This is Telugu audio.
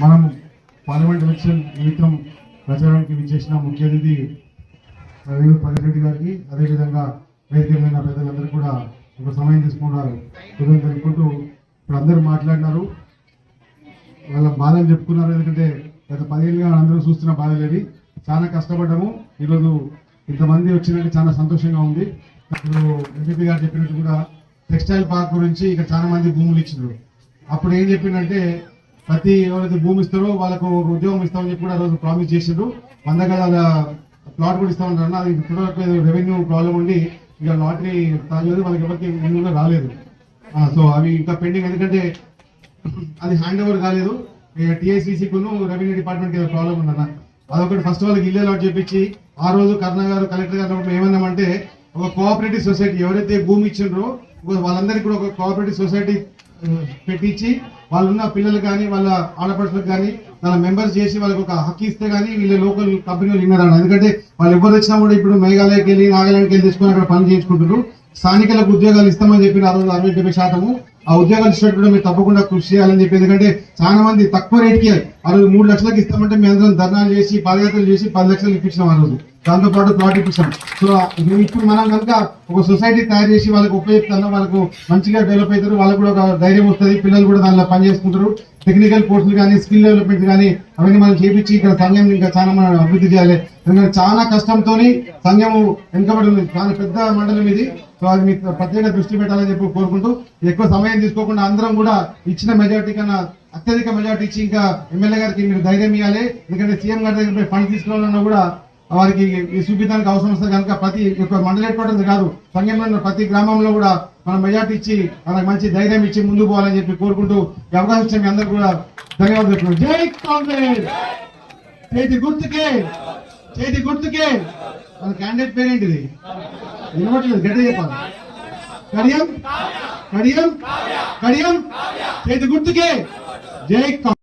మనం పార్లమెంట్ ఎలక్షన్ నిమిత్తం ప్రచారానికి విచ్చేసిన ముఖ్య అతిథి రవీంద్ర ప్రగతిరెడ్డి గారికి అదేవిధంగా వేదికమైన పెద్దలందరూ కూడా ఒక సమయం తీసుకున్నారు. కృతజ్ఞతలు తెలుపుకుంటూ ఇప్పుడు అందరూ మాట్లాడినారు. వాళ్ళ బాధలు చెప్పుకున్నారు. ఎందుకంటే గత పదేళ్ళుగా అందరూ చూస్తున్న బాధలు చాలా కష్టపడ్డాము. ఈరోజు ఇంతమంది వచ్చినట్టు చాలా సంతోషంగా ఉంది. ఇప్పుడు ఎంపీ గారు చెప్పినట్టు కూడా టెక్స్టైల్ పార్క్ గురించి ఇక చాలా మంది భూములు ఇచ్చినారు. అప్పుడు ఏం చెప్పిందంటే ప్రతి ఎవరైతే భూమి ఇస్తారో వాళ్ళకు ఉద్యోగం ఇస్తామని చెప్పి కూడా ఆ రోజు ప్రామిస్ చేసిండ్రు. వంద గదాల ప్లాట్ కూడా ఇస్తామన్నారు అది ఇప్పటివరకు రెవెన్యూ ప్రాబ్లం ఉండి ఇక లాటరీ తాగలేదు వాళ్ళకి ఎవరికి ముందుగా రాలేదు. సో అవి ఇంకా పెండింగ్ ఎందుకంటే అది హ్యాండ్ ఓవర్ కాలేదు టీఐసీసీకును రెవెన్యూ డిపార్ట్మెంట్ ప్రాబ్లం ఉందన్న. అదొకటి ఫస్ట్ వాళ్ళకి ఇల్లు అలాట్ చేపించి ఆ రోజు కరుణ గారు కలెక్టర్ గారు ఏమన్నామంటే ఒక కోఆపరేటివ్ సొసైటీ ఎవరైతే భూమి ఇచ్చిండ్రో వాళ్ళందరికీ కూడా ఒక కోఆపరేటివ్ సొసైటీ పెట్టించి వాళ్ళు ఉన్న పిల్లలు కానీ వాళ్ళ ఆడపడుచులకు కానీ వాళ్ళ మెంబర్స్ చేసి వాళ్ళకి ఒక హక్కు ఇస్తే కానీ వీళ్ళ లోకల్ కంపెనీలు విన్నారన్న ఎందుకంటే వాళ్ళు ఎవరు వచ్చినా కూడా ఇప్పుడు మేఘాలయకి వెళ్ళి నాగాలాండ్కి వెళ్ళి తీసుకొని అక్కడ పని చేయించుకుంటున్నారు. స్థానికులకు ఉద్యోగాలు ఇస్తామని చెప్పిన ఆ రోజు అరవై డెబ్బై శాతము. ఆ ఉద్యోగాలు ఇచ్చినట్టు మీరు తప్పకుండా కృషి చేయాలని చెప్పి ఎందుకంటే చాలా మంది తక్కువ రేట్కి ఆ రోజు మూడు లక్షలకు ఇస్తామంటే మేము అందరం ధర్నాలు చేసి పాదయాత్రలు చేసి పది లక్షలు ఇప్పించినాం ఆ రోజు. దాంతో పాటు ప్లాట్ ఇప్పించాం సో మేము ఇప్పుడు మనం కనుక ఒక సొసైటీ తయారు చేసి వాళ్ళకి ఉపయోగిస్తాను వాళ్ళకు మంచిగా డెవలప్ అవుతారు వాళ్ళకు కూడా ఒక ధైర్యం వస్తుంది పిల్లలు కూడా దానిలో పని చేసుకుంటారు. టెక్నికల్ కోర్సులు కానీ స్కిల్ డెవలప్మెంట్ కానీ అవన్నీ మనం చేపించి ఇక్కడ సంఘం ఇంకా చాలా మనం అభివృద్ధి చేయాలి. ఎందుకంటే చాలా కష్టంతో సంఘము వెనుకబడి ఉంది. చాలా పెద్ద మండలం ఇది. సో అది మీకు ప్రత్యేక దృష్టి పెట్టాలని చెప్పి కోరుకుంటూ ఎక్కువ సమయం తీసుకోకుండా అందరం కూడా ఇచ్చిన మెజార్టీ కన్నా అత్యధిక మెజార్టీ ఇచ్చి ఇంకా ఎమ్మెల్యే గారికి మీరు ధైర్యం ఇవ్వాలి ఎందుకంటే సీఎం గారి దగ్గర పోయి ఫండ్ తీసుకోవాలన్నా కూడా వారికి ఈ చూపించడానికి అవసరం వస్తుంది కనుక ప్రతి యొక్క మండల హెడ్ కాదు సంఘంలో ప్రతి గ్రామంలో కూడా మనం మెజార్టీ ఇచ్చి మనకు మంచి ధైర్యం ఇచ్చి ముందుకు పోవాలని చెప్పి కోరుకుంటూ ఈ అవకాశం ఇచ్చిన మీ అందరూ కూడా ధన్యవాదాలు చెప్తున్నాం జై కాంగ్రెస్! చేతి గుర్తుకే! చేతి గుర్తుకే! మన క్యాండిడేట్ పేరేంటిది వినవట్లేదు గట్టిగా చెప్పాలి. కడియం? కడియం? కడియం? చేతి గుర్తుకే! జై కాంగ్రెస్